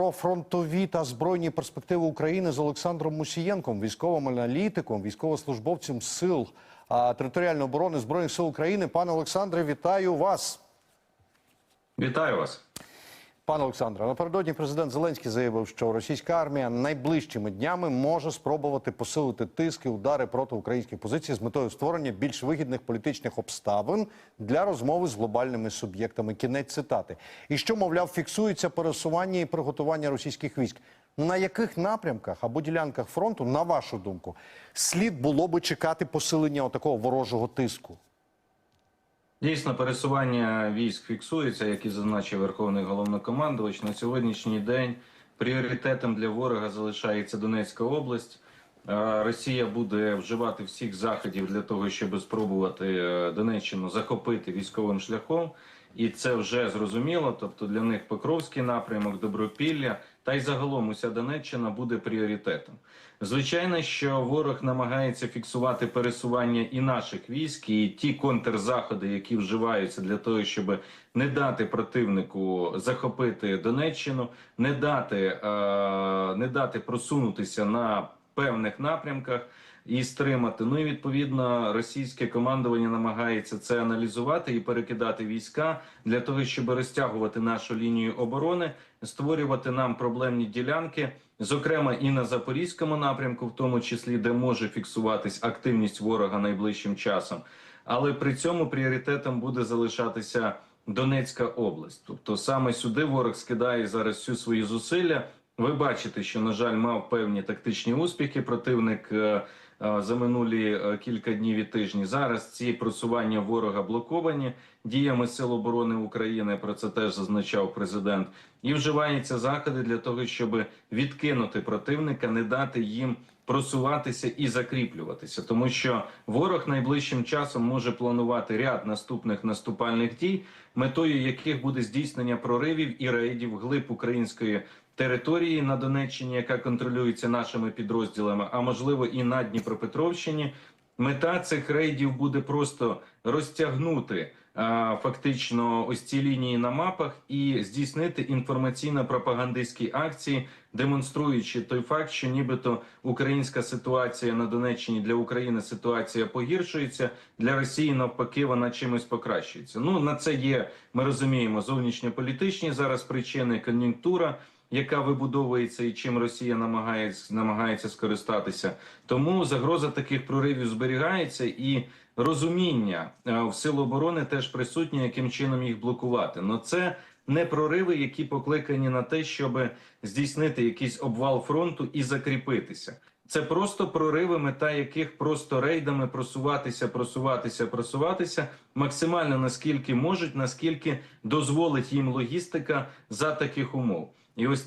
про фронтові та збройні перспективи України з Олександром Мусієнком, військовим аналітиком, військовослужбовцем сил територіальної оборони збройних сил України. Пане Олександре, вітаю вас. Вітаю вас. Пане Олександре, напередодні президент Зеленський заявив, що російська армія найближчими днями може спробувати посилити тиски, удари проти українських позицій з метою створення більш вигідних політичних обставин для розмови з глобальними суб'єктами. Кінець цитати. І що, мовляв, фіксується пересування і приготування російських військ. На яких напрямках або ділянках фронту, на вашу думку, слід було би чекати посилення отакого ворожого тиску? Дійсно, пересування військ фіксується, як і зазначив Верховний головнокомандувач. На сьогоднішній день пріоритетом для ворога залишається Донецька область. Е, Росія буде вживати всіх заходів для того, щоб спробувати е, Донеччину захопити військовим шляхом, і це вже зрозуміло. Тобто для них Покровський напрямок, Добропілля та й загалом уся Донеччина буде пріоритетом. Звичайно, що ворог намагається фіксувати пересування і наших військ, і ті контрзаходи, які вживаються для того, щоб не дати противнику захопити Донеччину, не дати, е, не дати просунутися на певних напрямках і стримати. Ну і відповідно російське командування намагається це аналізувати і перекидати війська для того, щоб розтягувати нашу лінію оборони, створювати нам проблемні ділянки, зокрема і на запорізькому напрямку, в тому числі де може фіксуватись активність ворога найближчим часом. Але при цьому пріоритетом буде залишатися Донецька область. Тобто саме сюди ворог скидає зараз всю свої зусилля. Ви бачите, що на жаль мав певні тактичні успіхи. Противник е, за минулі е, кілька днів і тижні. Зараз ці просування ворога блоковані діями Сил оборони України. Про це теж зазначав президент. І вживаються заходи для того, щоб відкинути противника, не дати їм просуватися і закріплюватися, тому що ворог найближчим часом може планувати ряд наступних наступальних дій, метою яких буде здійснення проривів і рейдів глиб української території на Донеччині, яка контролюється нашими підрозділами, а можливо і на Дніпропетровщині. Мета цих рейдів буде просто розтягнути а, фактично ось ці лінії на мапах і здійснити інформаційно-пропагандистські акції, демонструючи той факт, що нібито українська ситуація на Донеччині для України ситуація погіршується для Росії навпаки вона чимось покращується. Ну на це є. Ми розуміємо зовнішньополітичні зараз причини, кон'юнктура яка вибудовується і чим Росія намагається намагається скористатися. Тому загроза таких проривів зберігається, і розуміння е, в сил оборони теж присутнє, яким чином їх блокувати. Но це не прориви, які покликані на те, щоб здійснити якийсь обвал фронту і закріпитися. Це просто прориви, мета яких просто рейдами просуватися, просуватися, просуватися максимально наскільки можуть, наскільки дозволить їм логістика за таких умов. І ось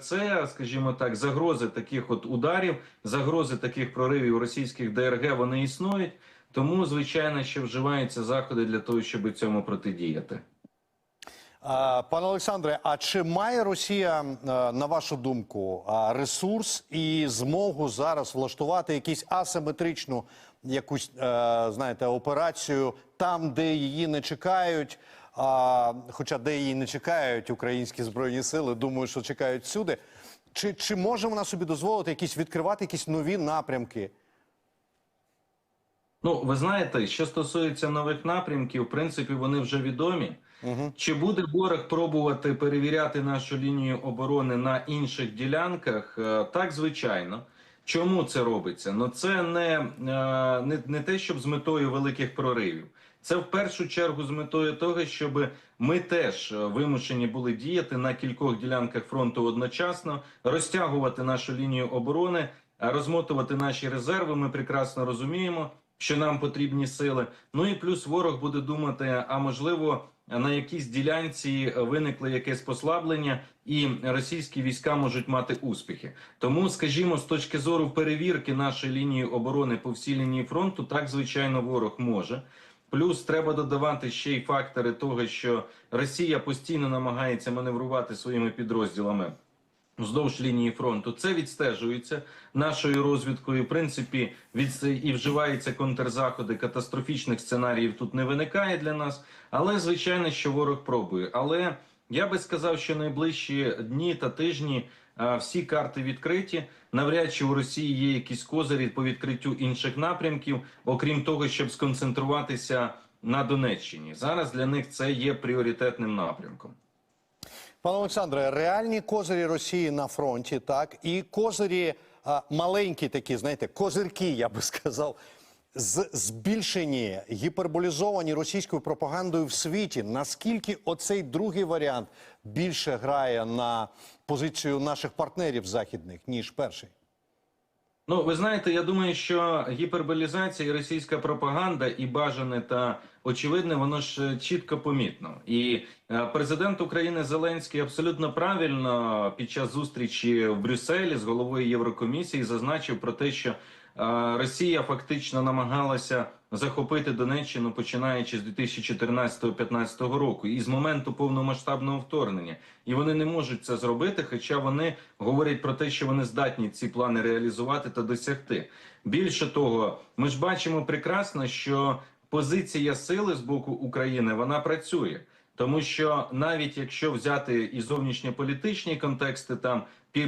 це, скажімо так, загрози таких от ударів, загрози таких проривів російських ДРГ вони існують. Тому, звичайно, що вживаються заходи для того, щоб цьому протидіяти. Пане Олександре, а чи має Росія, е, на вашу думку, ресурс і змогу зараз влаштувати якусь асиметричну якусь, е, знаєте, операцію там, де її не чекають? А, хоча де її не чекають українські збройні сили, думаю, що чекають всюди. Чи, чи може вона собі дозволити якісь відкривати якісь нові напрямки? Ну, ви знаєте, що стосується нових напрямків, в принципі, вони вже відомі. Угу. Чи буде ворог пробувати перевіряти нашу лінію оборони на інших ділянках? Е, Так, звичайно. Чому це робиться? Ну це не, е, не, не те, щоб з метою великих проривів. Це в першу чергу з метою того, щоб ми теж е, вимушені були діяти на кількох ділянках фронту одночасно, розтягувати нашу лінію оборони, розмотувати наші резерви. Ми прекрасно розуміємо, що нам потрібні сили. Ну і плюс ворог буде думати, а можливо. На якійсь ділянці виникло якесь послаблення, і російські війська можуть мати успіхи. Тому, скажімо, з точки зору перевірки нашої лінії оборони по всій лінії фронту, так звичайно, ворог може. Плюс треба додавати ще й фактори того, що Росія постійно намагається маневрувати своїми підрозділами. Вздовж лінії фронту це відстежується нашою розвідкою. В принципі, від і вживаються контрзаходи. Катастрофічних сценаріїв тут не виникає для нас. Але звичайно, що ворог пробує. Але Я би сказав, що найближчі дні та тижні всі карти відкриті. Навряд чи у Росії є якісь козирі по відкриттю інших напрямків, окрім того, щоб сконцентруватися на Донеччині. Зараз для них це є пріоритетним напрямком. Пане Олександре, реальні козирі Росії на фронті, так і козирі а, маленькі, такі, знаєте, козирки, я би сказав, збільшені, гіперболізовані російською пропагандою в світі. Наскільки оцей другий варіант більше грає на позицію наших партнерів західних ніж перший? Ну, ви знаєте, я думаю, що гіперболізація і російська пропаганда, і бажане та очевидне, воно ж е, чітко помітно. І е, президент України Зеленський абсолютно правильно під час зустрічі в Брюсселі з головою Єврокомісії зазначив про те, що Росія фактично намагалася захопити Донеччину починаючи з 2014-2015 року і з моменту повномасштабного вторгнення. І вони не можуть це зробити, хоча вони говорять про те, що вони здатні ці плани реалізувати та досягти. Більше того, ми ж бачимо прекрасно, що позиція сили з боку України вона працює. Тому що навіть якщо взяти і зовнішньополітичні контексти, там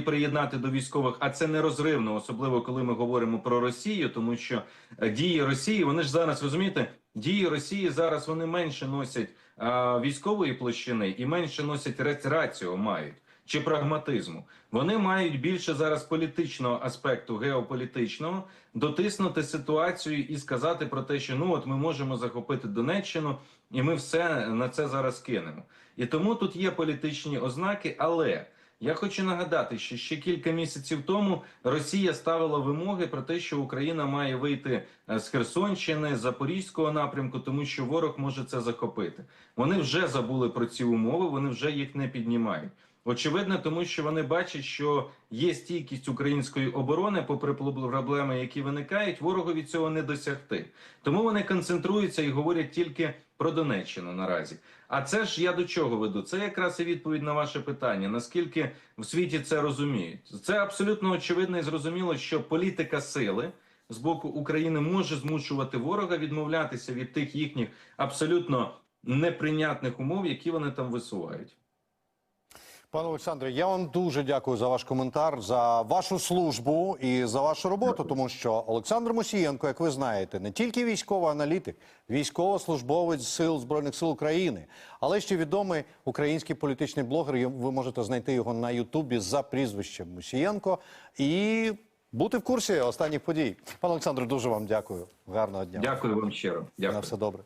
приєднати до військових, а це нерозривно, особливо коли ми говоримо про Росію, тому що е, дії Росії, вони ж зараз розумієте, дії Росії зараз вони менше носять а, військової площини і менше носять ра- раціо мають чи прагматизму. Вони мають більше зараз політичного аспекту, геополітичного, дотиснути ситуацію і сказати про те, що ну от ми можемо захопити Донеччину, і ми все на це зараз кинемо. І тому тут є політичні ознаки, але. Я хочу нагадати, що ще кілька місяців тому Росія ставила вимоги про те, що Україна має вийти е, з Херсонщини, з Запорізького напрямку, тому що ворог може це захопити. Вони вже забули про ці умови, вони вже їх не піднімають. Очевидно, тому що вони бачать, що є стійкість української оборони, попри проблеми, які виникають, ворогу від цього не досягти. Тому вони концентруються і говорять тільки про Донеччину наразі. А це ж я до чого веду? Це якраз і відповідь на ваше питання. Наскільки в світі це розуміють? Це абсолютно очевидно і зрозуміло, що політика сили з боку України може змушувати ворога відмовлятися від тих їхніх абсолютно неприйнятних умов, які вони там висувають. Пане Олександре, я вам дуже дякую за ваш коментар, за вашу службу і за вашу роботу, тому що Олександр Мусієнко, як ви знаєте, не тільки військовий аналітик, військовослужбовець сил збройних сил України, але ще відомий український політичний блогер. Ви можете знайти його на Ютубі за прізвищем Мусієнко і бути в курсі останніх подій. Пане Олександре, дуже вам дякую. Гарного дня. Дякую вам щиро. На все добре.